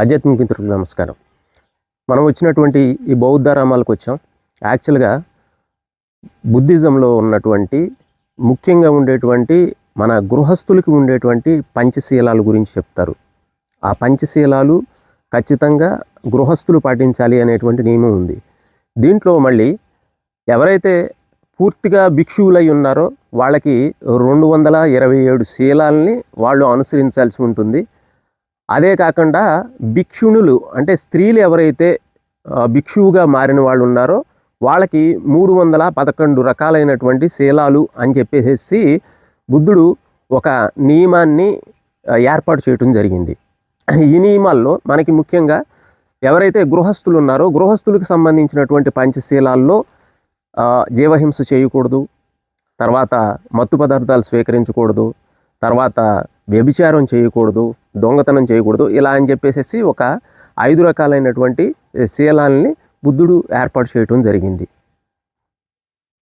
ఆధ్యాత్మిక మిత్రులకు నమస్కారం. మనం వచ్చినటువంటి ఈ బౌద్ధారామాలకు వచ్చాం. యాక్చువల్గా బుద్ధిజంలో ఉన్నటువంటి ముఖ్యంగా ఉండేటువంటి మన గృహస్థులకి ఉండేటువంటి పంచశీలాల గురించి చెప్తారు. ఆ పంచశీలాలు ఖచ్చితంగా గృహస్థులు పాటించాలి అనేటువంటి నియమం ఉంది. దీంట్లో మళ్ళీ ఎవరైతే పూర్తిగా భిక్షువులై ఉన్నారో వాళ్ళకి రెండు వందల ఇరవై ఏడు శీలాల్ని వాళ్ళు అనుసరించాల్సి ఉంటుంది. అదే కాకుండా భిక్షుణులు అంటే స్త్రీలు ఎవరైతే భిక్షువుగా మారిన వాళ్ళు ఉన్నారో వాళ్ళకి మూడు వందల పదకొండు రకాలైనటువంటి శీలాలు అని చెప్పేసి బుద్ధుడు ఒక నియమాన్ని ఏర్పాటు చేయటం జరిగింది. ఈ నియమాల్లో మనకి ముఖ్యంగా ఎవరైతే గృహస్థులు ఉన్నారో గృహస్థులకు సంబంధించినటువంటి పంచశీలాల్లో జీవహింస చేయకూడదు తర్వాత మత్తు పదార్థాలు స్వీకరించకూడదు తర్వాత వ్యభిచారం చేయకూడదు దొంగతనం చేయకూడదు. ఇలా అని చెప్పేసి ఒక ఐదు రకాలైనటువంటి శీలాల్ని బుద్ధుడు ఏర్పాటు చేయటం జరిగింది.